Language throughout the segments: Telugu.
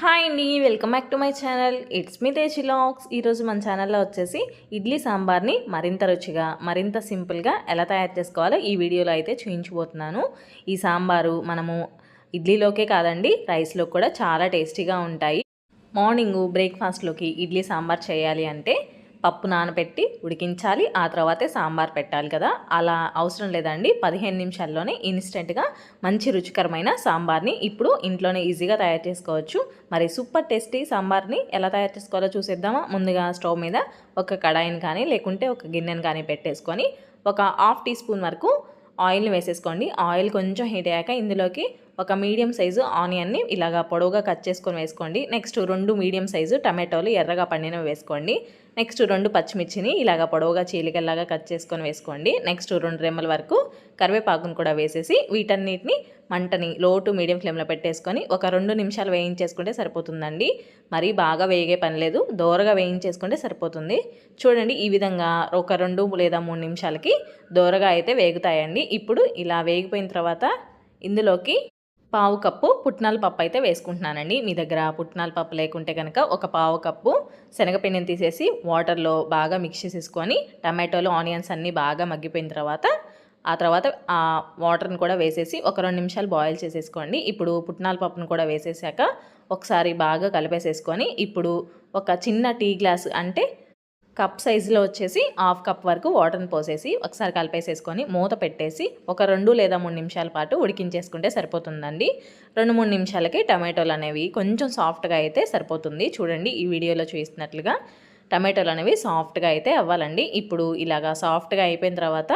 హాయ్ అండి welcome back to my channel. It's me Techi ఈరోజు మన ఛానల్లో వచ్చేసి ఇడ్లీ సాంబార్ని మరింత రుచిగా మరింత సింపుల్గా ఎలా తయారు చేసుకోవాలో ఈ వీడియోలో అయితే చూపించబోతున్నాను. ఈ సాంబారు మనము ఇడ్లీలోకే కాదండి రైస్లో కూడా చాలా టేస్టీగా ఉంటాయి. మార్నింగ్ బ్రేక్ఫాస్ట్లోకి ఇడ్లీ సాంబార్ చేయాలి అంటే పప్పు నానబెట్టి ఉడికించాలి. ఆ తర్వాతే సాంబార్ పెట్టాలి కదా. అలా అవసరం లేదండి. పదిహేను నిమిషాల్లోనే ఇన్స్టెంట్గా మంచి రుచికరమైన సాంబార్ని ఇప్పుడు ఇంట్లోనే ఈజీగా తయారు చేసుకోవచ్చు. మరి సూపర్ టేస్టీ సాంబార్ని ఎలా తయారు చేసుకోవాలో చూసేద్దామా? ముందుగా స్టవ్ మీద ఒక కడాయిని కానీ లేకుంటే ఒక గిన్నెని కానీ పెట్టేసుకొని ఒక హాఫ్ టీ స్పూన్ వరకు ఆయిల్ని వేసేసుకోండి. ఆయిల్ కొంచెం హీట్ అయ్యాక ఇందులోకి ఒక మీడియం సైజు ఆనియన్ని ఇలాగా పొడవుగా కట్ చేసుకొని వేసుకోండి. నెక్స్ట్ రెండు మీడియం సైజు టమాటోలు ఎర్రగా పండినవి వేసుకోండి. నెక్స్ట్ రెండు పచ్చిమిర్చిని ఇలాగ పొడవుగా చీలికల్లాగా కట్ చేసుకొని వేసుకోండి. నెక్స్ట్ రెండు రెమ్మల వరకు కరివేపాకును కూడా వేసేసి వీటన్నిటిని మంటని లో టు మీడియం ఫ్లేమ్లో పెట్టేసుకొని ఒక రెండు నిమిషాలు వేయించేసుకుంటే సరిపోతుందండి. మరీ బాగా వేగే పని లేదు. దోరగా వేయించేసుకుంటే సరిపోతుంది. చూడండి ఈ విధంగా ఒక రెండు లేదా మూడు నిమిషాలకి దోరగా అయితే వేగుతాయండి. ఇప్పుడు ఇలా వేగిపోయిన తర్వాత ఇందులోకి పావు కప్పు పుట్నాల పప్పు అయితే వేసుకుంటున్నానండి. మీ దగ్గర పుట్నాల పప్పు లేకుంటే కనుక ఒక పావు కప్పు శనగపిండిని తీసేసి వాటర్లో బాగా మిక్స్ చేసేసుకొని టమాటోలు ఆనియన్స్ అన్నీ బాగా మగ్గిపోయిన తర్వాత ఆ తర్వాత ఆ వాటర్ని కూడా వేసేసి ఒక రెండు నిమిషాలు బాయిల్ చేసేసుకోండి. ఇప్పుడు పుట్నాల పప్పును కూడా వేసేసాక ఒకసారి బాగా కలిపేసేసుకొని ఇప్పుడు ఒక చిన్న టీ గ్లాస్ అంటే కప్ సైజులో వచ్చేసి హాఫ్ కప్ వరకు వాటర్ని పోసేసి ఒకసారి కలిపేసేసుకొని మూత పెట్టేసి ఒక రెండు లేదా మూడు నిమిషాల పాటు ఉడికించేసుకుంటే సరిపోతుందండి. రెండు మూడు నిమిషాలకి టమాటోలు అనేవి కొంచెం సాఫ్ట్గా అయితే సరిపోతుంది. చూడండి ఈ వీడియోలో చూస్తున్నట్లుగా టమాటోలు అనేవి సాఫ్ట్గా అయితే అవ్వాలండి. ఇప్పుడు ఇలాగా సాఫ్ట్గా అయిపోయిన తర్వాత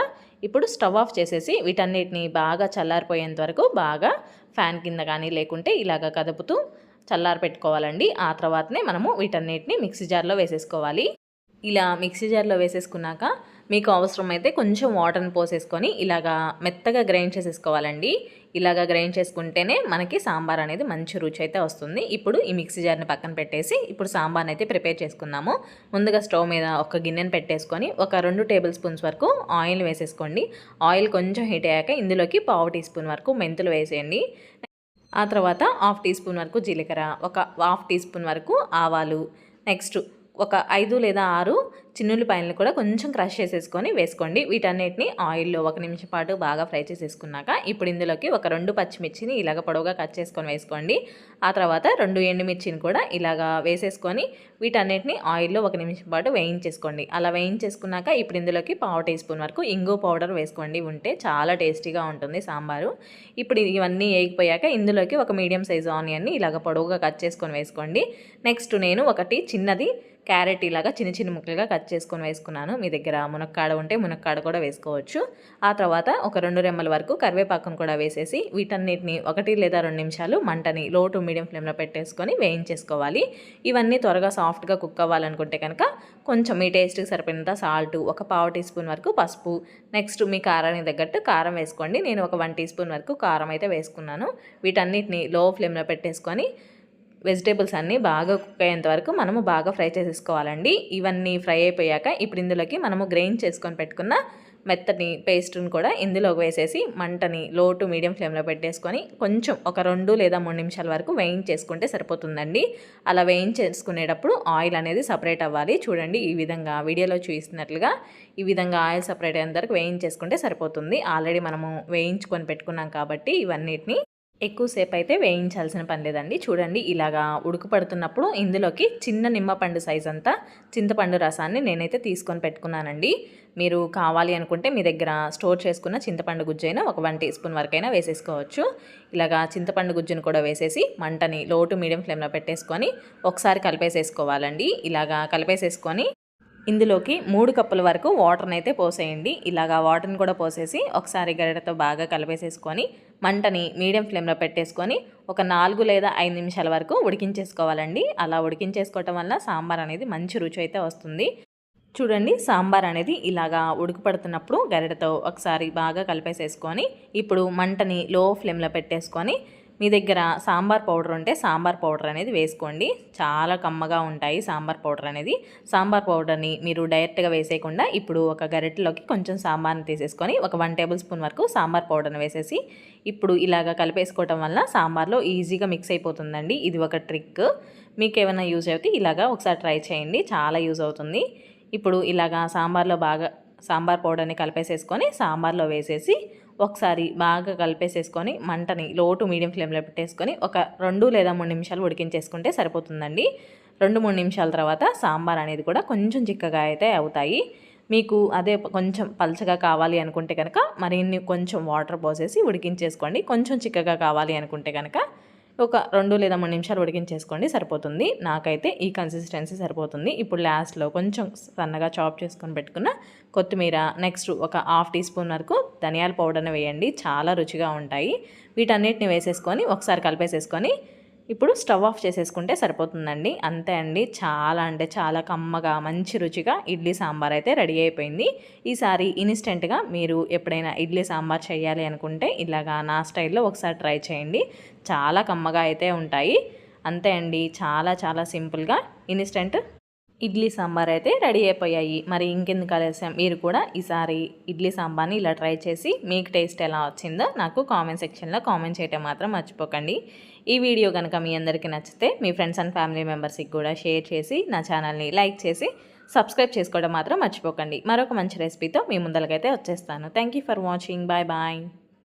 ఇప్పుడు స్టవ్ ఆఫ్ చేసేసి వీటన్నిటిని బాగా చల్లారిపోయేంత వరకు బాగా ఫ్యాన్ కింద కానీ లేకుంటే ఇలాగా కదుపుతూ చల్లారి పెట్టుకోవాలండి ఆ తర్వాతనే మనము వీటన్నిటిని మిక్సీ జార్లో వేసేసుకోవాలి. ఇలా మిక్సీ జార్లో వేసేసుకున్నాక మీకు అవసరమైతే కొంచెం వాటర్ని పోసేసుకొని ఇలాగా మెత్తగా గ్రైండ్ చేసేసుకోవాలండి. ఇలాగా గ్రైండ్ చేసుకుంటేనే మనకి సాంబార్ అనేది మంచి రుచి అయితే వస్తుంది. ఇప్పుడు ఈ మిక్సీ జార్ని పక్కన పెట్టేసి ఇప్పుడు సాంబార్ని అయితే ప్రిపేర్ చేసుకుందాము. ముందుగా స్టవ్ మీద ఒక గిన్నెను పెట్టేసుకొని ఒక రెండు టేబుల్ స్పూన్స్ వరకు ఆయిల్ వేసేసుకోండి. ఆయిల్ కొంచెం హీట్ అయ్యాక ఇందులోకి పావు టీ స్పూన్ వరకు మెంతులు వేసేయండి. ఆ తర్వాత హాఫ్ టీ స్పూన్ వరకు జీలకర్ర ఒక హాఫ్ టీ స్పూన్ వరకు ఆవాలు నెక్స్ట్ ఒక ఐదు లేదా ఆరు చిన్నుల్లిపాయలను కూడా కొంచెం క్రష్ చేసేసుకొని వేసుకోండి. వీటన్నిటిని ఆయిల్లో ఒక నిమిషం పాటు బాగా ఫ్రై చేసేసుకున్నాక ఇప్పుడు ఇందులోకి ఒక రెండు పచ్చిమిర్చిని ఇలాగ పొడవుగా కట్ చేసుకొని వేసుకోండి. ఆ తర్వాత రెండు ఎండుమిర్చిని కూడా ఇలాగా వేసేసుకొని వీటన్నిటిని ఆయిల్లో ఒక నిమిషం పాటు వేయించేసుకోండి. అలా వేయించేసుకున్నాక ఇప్పుడు ఇందులోకి పావు టీ స్పూన్ వరకు ఇంగు పౌడర్ వేసుకోండి. ఉంటే చాలా టేస్టీగా ఉంటుంది సాంబారు. ఇప్పుడు ఇవన్నీ వేగిపోయాక ఇందులోకి ఒక మీడియం సైజు ఆనియన్ని ఇలాగ పొడవుగా కట్ చేసుకొని వేసుకోండి. నెక్స్ట్ నేను ఒకటి చిన్నది క్యారెట్ ఇలాగా చిన్న చిన్న ముక్కలుగా కట్ కట్ చేసుకొని వేసుకున్నాను. మీ దగ్గర మునక్కాడ ఉంటే మునక్కాడ కూడా వేసుకోవచ్చు. ఆ తర్వాత ఒక రెండు రెమ్మల వరకు కరివేపాకును కూడా వేసేసి వీటన్నిటిని ఒకటి లేదా రెండు నిమిషాలు మంటని లో టు మీడియం ఫ్లేమ్లో పెట్టేసుకొని వేయించేసుకోవాలి. ఇవన్నీ త్వరగా సాఫ్ట్గా కుక్ అవ్వాలనుకుంటే కనుక కొంచెం మీ టేస్ట్కి సరిపోయినంత సాల్ట్ ఒక పావు టీ స్పూన్ వరకు పసుపు నెక్స్ట్ మీ కారానికి తగ్గట్టు కారం వేసుకోండి. నేను ఒక వన్ టీ స్పూన్ వరకు కారం అయితే వేసుకున్నాను. వీటన్నిటిని లో ఫ్లేమ్లో పెట్టేసుకొని వెజిటేబుల్స్ అన్నీ బాగా కుక్ అయ్యేంత వరకు మనము బాగా ఫ్రై చేసేసుకోవాలండి. ఇవన్నీ ఫ్రై అయిపోయాక ఇప్పుడు ఇందులోకి మనము గ్రైండ్ చేసుకొని పెట్టుకున్న మెత్తని పేస్ట్ని కూడా ఇందులోకి వేసేసి మంటని లో టు మీడియం ఫ్లేమ్లో పెట్టేసుకొని కొంచెం ఒక రెండు లేదా మూడు నిమిషాల వరకు వేయించేసుకుంటే సరిపోతుందండి. అలా వేయించేసుకునేటప్పుడు ఆయిల్ అనేది సపరేట్ అవ్వాలి. చూడండి ఈ విధంగా వీడియోలో చూపిస్తున్నట్లుగా ఈ విధంగా ఆయిల్ సపరేట్ అయ్యేంత వరకు వేయించేసుకుంటే సరిపోతుంది. ఆల్రెడీ మనము వేయించుకొని పెట్టుకున్నాం కాబట్టి ఇవన్నిటిని ఎక్కువసేపు అయితే వేయించాల్సిన పని లేదండి. చూడండి ఇలాగా ఉడుకుపడుతున్నప్పుడు ఇందులోకి చిన్న నిమ్మపండు సైజ్ అంతా చింతపండు రసాన్ని నేనైతే తీసుకొని పెట్టుకున్నానండి. మీరు కావాలి అనుకుంటే మీ దగ్గర స్టోర్ చేసుకున్న చింతపండు గుజ్జు అయినా ఒక వన్ టీ స్పూన్ వరకైనా వేసేసుకోవచ్చు. ఇలాగా చింతపండు గుజ్జును కూడా వేసేసి మంటని లో టు మీడియం ఫ్లేమ్లో పెట్టేసుకొని ఒకసారి కలిపేసేసుకోవాలండి. ఇలాగా కలిపేసేసుకొని ఇందులోకి మూడు కప్పుల వరకు వాటర్ని అయితే పోసేయండి. ఇలాగా వాటర్ని కూడా పోసేసి ఒకసారి గరిటతో బాగా కలిపేసేసుకొని మంటని మీడియం ఫ్లేమ్లో పెట్టేసుకొని ఒక నాలుగు లేదా ఐదు నిమిషాల వరకు ఉడికించేసుకోవాలండి. అలా ఉడికించేసుకోవటం వల్ల సాంబార్ అనేది మంచి రుచి అయితే వస్తుంది. చూడండి సాంబార్ అనేది ఇలాగా ఉడికిపడుతున్నప్పుడు గరిటతో ఒకసారి బాగా కలిపేసేసుకొని ఇప్పుడు మంటని లో ఫ్లేమ్లో పెట్టేసుకొని మీ దగ్గర సాంబార్ పౌడర్ ఉంటే సాంబార్ పౌడర్ అనేది వేసుకోండి. చాలా కమ్మగా ఉంటాయి సాంబార్ పౌడర్ అనేది. సాంబార్ పౌడర్ని మీరు డైరెక్ట్గా వేసేయకుండా ఇప్పుడు ఒక గరిటెలోకి కొంచెం సాంబార్ని తీసేసుకొని ఒక వన్ టేబుల్ స్పూన్ వరకు సాంబార్ పౌడర్ని వేసేసి ఇప్పుడు ఇలాగ కలిపేసుకోవటం వల్ల సాంబార్లో ఈజీగా మిక్స్ అయిపోతుందండి. ఇది ఒక ట్రిక్. మీకు ఏమైనా యూజ్ అయితే ఇలాగా ఒకసారి ట్రై చేయండి. చాలా యూజ్ అవుతుంది. ఇప్పుడు ఇలాగా సాంబార్లో బాగా సాంబార్ పౌడర్ని కలిపేసేసుకొని సాంబార్లో వేసేసి ఒకసారి బాగా కలిపేసేసుకొని మంటని లో టు మీడియం ఫ్లేమ్లో పెట్టేసుకొని ఒక రెండు లేదా మూడు నిమిషాలు ఉడికించేసుకుంటే సరిపోతుందండి. రెండు మూడు నిమిషాల తర్వాత సాంబార్ అనేది కూడా కొంచెం చిక్కగా అయితే అవుతాయి. మీకు అదే కొంచెం పలచగా కావాలి అనుకుంటే కనుక మరిన్ని కొంచెం వాటర్ పోసేసి ఉడికించేసుకోండి. కొంచెం చిక్కగా కావాలి అనుకుంటే కనుక ఒక రెండు లేదా మూడు నిమిషాలు ఉడికించేసుకోండి సరిపోతుంది. నాకైతే ఈ కన్సిస్టెన్సీ సరిపోతుంది. ఇప్పుడు లాస్ట్లో కొంచెం సన్నగా చాప్ చేసుకొని పెట్టుకున్న కొత్తిమీర నెక్స్ట్ ఒక హాఫ్ టీ స్పూన్ వరకు ధనియాల పౌడర్ని వేయండి. చాలా రుచిగా ఉంటాయి. వీటన్నిటిని వేసేసుకొని ఒకసారి కలిపేసేసుకొని ఇప్పుడు స్టవ్ ఆఫ్ చేసేసుకుంటే సరిపోతుందండి. అంతే అండి. చాలా అంటే చాలా కమ్మగా మంచి రుచిగా ఇడ్లీ సాంబార్ అయితే రెడీ అయిపోయింది. ఈసారి ఇన్స్టెంట్గా మీరు ఎప్పుడైనా ఇడ్లీ సాంబార్ చేయాలి అనుకుంటే ఇలాగా నా స్టైల్లో ఒకసారి ట్రై చేయండి. చాలా కమ్మగా అయితే ఉంటాయి. అంతే అండి. చాలా చాలా సింపుల్గా ఇన్స్టెంట్ ఇడ్లీ సాంబార్ అయితే రెడీ అయిపోయాయి. మరి ఇంకెందుకు ఆలస్యం? మీరు కూడా ఈసారి ఇడ్లీ సాంబార్ని ఇలా ట్రై చేసి మీకు టేస్ట్ ఎలా వచ్చిందో నాకు కామెంట్ సెక్షన్లో కామెంట్ చేయటం మాత్రం మర్చిపోకండి. ఈ వీడియో కనుక మీ అందరికీ నచ్చితే మీ ఫ్రెండ్స్ అండ్ ఫ్యామిలీ మెంబర్స్కి కూడా షేర్ చేసి నా ఛానల్ని లైక్ చేసి సబ్స్క్రైబ్ చేసుకోవడం మాత్రం మర్చిపోకండి. మరొక మంచి రెసిపీతో మీ ముందరకైతే వచ్చేస్తాను. Thank for watching. Bye bye.